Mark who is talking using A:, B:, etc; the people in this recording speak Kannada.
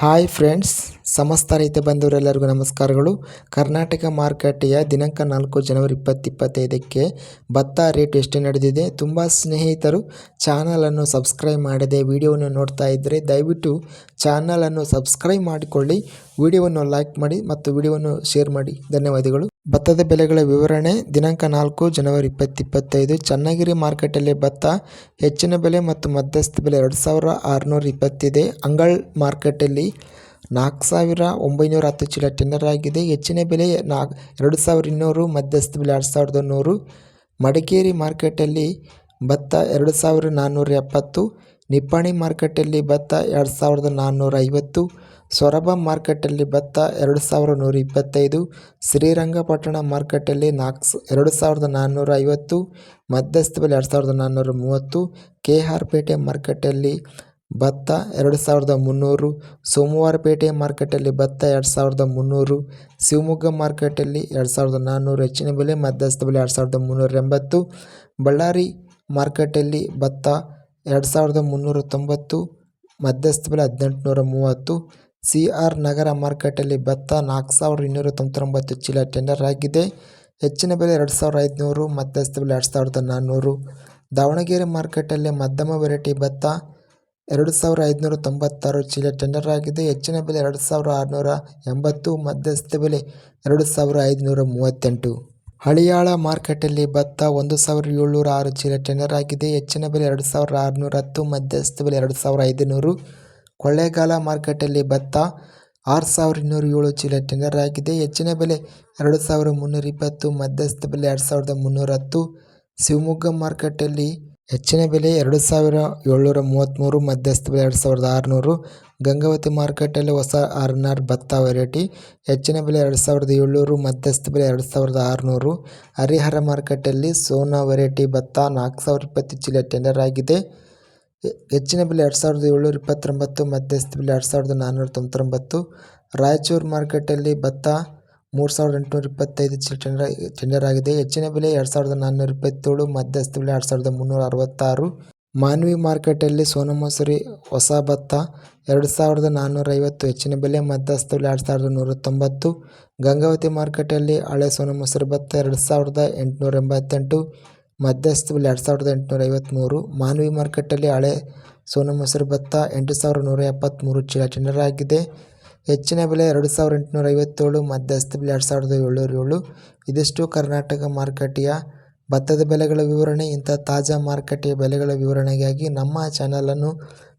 A: ಹಾಯ್ ಫ್ರೆಂಡ್ಸ್ ಸಮಸ್ತ ರೈತ ಬಂಧುವರೆಲ್ಲರಿಗೂ ನಮಸ್ಕಾರಗಳು. ಕರ್ನಾಟಕ ಮಾರುಕಟ್ಟೆಯ ದಿನಾಂಕ ನಾಲ್ಕು ಜನವರಿ ಇಪ್ಪತ್ತಿಪ್ಪತ್ತೈದಕ್ಕೆ ಭತ್ತ ರೇಟ್ ಎಷ್ಟು ನಡೆದಿದೆ, ತುಂಬ ಸ್ನೇಹಿತರು ಚಾನಲನ್ನು ಸಬ್ಸ್ಕ್ರೈಬ್ ಮಾಡದೆ ವಿಡಿಯೋವನ್ನು ನೋಡ್ತಾ ಇದ್ದರೆ ದಯವಿಟ್ಟು ಚಾನಲನ್ನು ಸಬ್ಸ್ಕ್ರೈಬ್ ಮಾಡಿಕೊಳ್ಳಿ. ವಿಡಿಯೋವನ್ನು ಲೈಕ್ ಮಾಡಿ ಮತ್ತು ವಿಡಿಯೋವನ್ನು ಶೇರ್ ಮಾಡಿ. ಧನ್ಯವಾದಗಳು. ಭತ್ತದ ಬೆಲೆಗಳ ವಿವರಣೆ. ದಿನಾಂಕ ನಾಲ್ಕು ಜನವರಿ ಇಪ್ಪತ್ತಿಪ್ಪತ್ತೈದು. ಚನ್ನಗಿರಿ ಮಾರ್ಕೆಟಲ್ಲಿ ಭತ್ತ ಹೆಚ್ಚಿನ ಬೆಲೆ ಮತ್ತು ಮಧ್ಯಸ್ಥ ಬೆಲೆ ಎರಡು ಸಾವಿರ ಆರುನೂರ ಇಪ್ಪತ್ತಿದೆ. ಅಂಗಳ್ ಮಾರ್ಕೆಟಲ್ಲಿ ನಾಲ್ಕು ಸಾವಿರ ಒಂಬೈನೂರ ಹತ್ತು ಚೀಲ ಟೆಂಡರ್ ಆಗಿದೆ. ಹೆಚ್ಚಿನ ಬೆಲೆ ನಾಲ್ಕು, ಎರಡು ಸಾವಿರ ಇನ್ನೂರು, ಮಧ್ಯಸ್ಥ ಬೆಲೆ ಎರಡು ಸಾವಿರದ ನೂರು. ಮಡಿಕೇರಿ ಮಾರ್ಕೆಟಲ್ಲಿ ಭತ್ತ ಎರಡು ಸಾವಿರ ನಾನ್ನೂರ ಎಪ್ಪತ್ತು. ನಿಪ್ಪಾಣಿ ಮಾರ್ಕೆಟಲ್ಲಿ ಭತ್ತ ಎರಡು ಸಾವಿರದ ನಾನ್ನೂರ ಐವತ್ತು. ಸೊರಬ ಮಾರ್ಕೆಟಲ್ಲಿ ಭತ್ತ ಎರಡು ಸಾವಿರದ ನೂರ ಇಪ್ಪತ್ತೈದು ಶ್ರೀರಂಗಪಟ್ಟಣ ಮಾರ್ಕೆಟಲ್ಲಿ ನಾಲ್ಕು ಎರಡು ಸಾವಿರದ ನಾನ್ನೂರ ಐವತ್ತು ಮಧ್ಯಸ್ಥ ಎರಡು ಸಾವಿರದ ನಾನ್ನೂರ ಮೂವತ್ತು, ಕೆ ಆರ್ ಪೇಟೆ ಮಾರ್ಕೆಟಲ್ಲಿ ಭತ್ತ ಎರಡು ಸಾವಿರದ ಮುನ್ನೂರು, ಸೋಮವಾರಪೇಟೆ ಮಾರ್ಕೆಟಲ್ಲಿ ಭತ್ತ ಎರಡು ಸಾವಿರದ ಮುನ್ನೂರು, ಶಿವಮೊಗ್ಗ ಮಾರ್ಕೆಟಲ್ಲಿ ಎರಡು ಸಾವಿರದ ನಾನ್ನೂರು ಹೆಚ್ಚಿನ ಬೆಲೆ ಮಧ್ಯಸ್ಥ ಬೆಲೆ ಎರಡು ಸಾವಿರದ ಮುನ್ನೂರ ಎಂಬತ್ತು, ಬಳ್ಳಾರಿ ಮಾರ್ಕೆಟಲ್ಲಿ ಭತ್ತ ಎರಡು ಸಾವಿರದ ಮುನ್ನೂರ ತೊಂಬತ್ತು ಮಧ್ಯಸ್ಥ ಬೆಲೆ ಹದಿನೆಂಟುನೂರ ಮೂವತ್ತು ಸಿ ಆರ್ ನಗರ ಮಾರುಕಟ್ಟೆಯಲ್ಲಿ ಭತ್ತ ನಾಲ್ಕು ಸಾವಿರದ ಇನ್ನೂರ ತೊಂಬತ್ತೊಂಬತ್ತು ಚೀಲ ಟೆಂಡರ್ ಆಗಿದೆ. ಹೆಚ್ಚಿನ ಬೆಲೆ ಎರಡು ಸಾವಿರದ ಐದುನೂರು ಮಧ್ಯಸ್ಥ ಬೆಲೆ ಎರಡು ಸಾವಿರದ ನಾನ್ನೂರು. ದಾವಣಗೆರೆ ಮಾರುಕಟ್ಟೆಯಲ್ಲಿ ಮಧ್ಯಮ ವೆರೈಟಿ ಭತ್ತ ಎರಡು ಸಾವಿರ ಐದುನೂರ ತೊಂಬತ್ತಾರು ಚೀಲ ಟೆಂಡರ್ ಆಗಿದೆ. ಹೆಚ್ಚಿನ ಬೆಲೆ ಎರಡು ಸಾವಿರ ಆರುನೂರ ಎಂಬತ್ತು ಮಧ್ಯಸ್ಥ ಬೆಲೆ ಎರಡು ಸಾವಿರ ಐದುನೂರ ಮೂವತ್ತೆಂಟು. ಹಳಿಯಾಳ ಮಾರುಕಟ್ಟೆಯಲ್ಲಿ ಭತ್ತ ಒಂದು ಸಾವಿರದ ಏಳ್ನೂರ ಆರು ಚೀಲ ಟೆಂಡರ್ ಆಗಿದೆ. ಹೆಚ್ಚಿನ ಬೆಲೆ ಎರಡು ಸಾವಿರದ ಆರುನೂರ ಹತ್ತು ಮಧ್ಯಸ್ಥ ಬೆಲೆ ಎರಡು ಸಾವಿರ ಐದುನೂರು. ಕೊಳ್ಳೇಗಾಲ ಮಾರ್ಕೆಟಲ್ಲಿ ಭತ್ತ ಆರು ಸಾವಿರದ ಇನ್ನೂರ ಏಳು ಚೀಲ ಟೆಂಡರ್ ಆಗಿದೆ ಹೆಚ್ಚಿನ ಬೆಲೆ ಎರಡು ಸಾವಿರ ಮುನ್ನೂರ ಇಪ್ಪತ್ತು, ಮಧ್ಯಸ್ಥ ಬೆಲೆ ಎರಡು ಸಾವಿರದ ಮುನ್ನೂರ ಹತ್ತು. ಶಿವಮೊಗ್ಗ ಮಾರ್ಕೆಟಲ್ಲಿ ಹೆಚ್ಚಿನ ಬೆಲೆ ಎರಡು ಸಾವಿರ ಏಳ್ನೂರ ಮೂವತ್ತ್ಮೂರು, ಮಧ್ಯಸ್ಥ ಬೆಲೆ ಎರಡು ಸಾವಿರದ ಆರುನೂರು. ಗಂಗಾವತಿ ಮಾರ್ಕೆಟಲ್ಲಿ ಹೊಸ ಆರ್ನಾರ್ ಭತ್ತ ವೆರೈಟಿ ಹೆಚ್ಚಿನ ಬೆಲೆ ಎರಡು ಸಾವಿರದ ಏಳ್ನೂರು, ಮಧ್ಯಸ್ಥ ಬೆಲೆ ಎರಡು ಸಾವಿರದ ಆರುನೂರು. ಹರಿಹರ ಮಾರ್ಕೆಟಲ್ಲಿ ಸೋನಾ ವೆರೈಟಿ ಭತ್ತ ನಾಲ್ಕು ಸಾವಿರದ ಇಪ್ಪತ್ತು ಚೀಲ ಟೆಂಡರ್ ಆಗಿದೆ ಹೆಚ್ಚಿನ ಬೆಲೆ ಎರಡು ಸಾವಿರದ ಏಳ್ನೂರ ಇಪ್ಪತ್ತೊಂಬತ್ತು ಮಧ್ಯಸ್ಥ ಬೆಲೆ ಎರಡು ಸಾವಿರದ ನಾನ್ನೂರ ತೊಂಬತ್ತೊಂಬತ್ತು. ರಾಯಚೂರು ಮಾರ್ಕೆಟಲ್ಲಿ ಭತ್ತ ಮೂರು ಸಾವಿರದ ಎಂಟುನೂರ ಇಪ್ಪತ್ತೈದು ಟೆಂಡರ್ ಟೆಂಡರ್ ಆಗಿದೆ. ಹೆಚ್ಚಿನ ಬೆಲೆ ಎರಡು ಸಾವಿರದ ನಾನ್ನೂರ ಇಪ್ಪತ್ತೇಳು ಮಧ್ಯಸ್ಥ ಬೆಲೆ ಎರಡು ಸಾವಿರದ ಮುನ್ನೂರ ಅರವತ್ತಾರು. ಮಾನ್ವಿ ಮಾರ್ಕೆಟಲ್ಲಿ ಸೋನಮಸೂರಿ ಹೊಸ ಭತ್ತ ಎರಡು ಸಾವಿರದ ನಾನ್ನೂರ ಐವತ್ತು. ಹೆಚ್ಚಿನ ಬೆಲೆ ಮಧ್ಯಸ್ಥ ಬೆಲೆ ಎರಡು ಸಾವಿರದ ನೂರ ತೊಂಬತ್ತು. ಗಂಗಾವತಿ ಮಾರ್ಕೆಟಲ್ಲಿ ಹಳೆ ಸೋನಮಸೂರಿ ಭತ್ತ ಎರಡು ಸಾವಿರದ ಎಂಟುನೂರ ಎಂಬತ್ತೆಂಟು. ಮಧ್ಯಸ್ಥ ಬೆಲೆ ಎರಡು ಸಾವಿರದ ಎಂಟುನೂರ ಐವತ್ತ್ಮೂರು ಮಾನವಿ ಮಾರುಕಟ್ಟೆಯಲ್ಲಿ ಹಳೆ ಸೋನಾ ಮೊಸರು ಭತ್ತ ಎಂಟು ಸಾವಿರದ ನೂರ ಎಪ್ಪತ್ತ್ಮೂರು ಚೀಲ ಜನರಾಗಿದೆ. ಹೆಚ್ಚಿನ ಬೆಲೆ ಎರಡು ಸಾವಿರದ ಎಂಟುನೂರ ಐವತ್ತೇಳು, ಮಧ್ಯಸ್ಥ ಬೆಲೆ ಎರಡು ಸಾವಿರದ ಏಳ್ನೂರ ಏಳು ಇದಿಷ್ಟು ಕರ್ನಾಟಕ ಮಾರುಕಟ್ಟೆಯ ಭತ್ತದ ಬೆಲೆಗಳ ವಿವರಣೆ ಇಂಥ ತಾಜಾ ಮಾರುಕಟ್ಟೆಯ ಬೆಲೆಗಳ ವಿವರಣೆಗಾಗಿ ನಮ್ಮ ಚಾನಲನ್ನು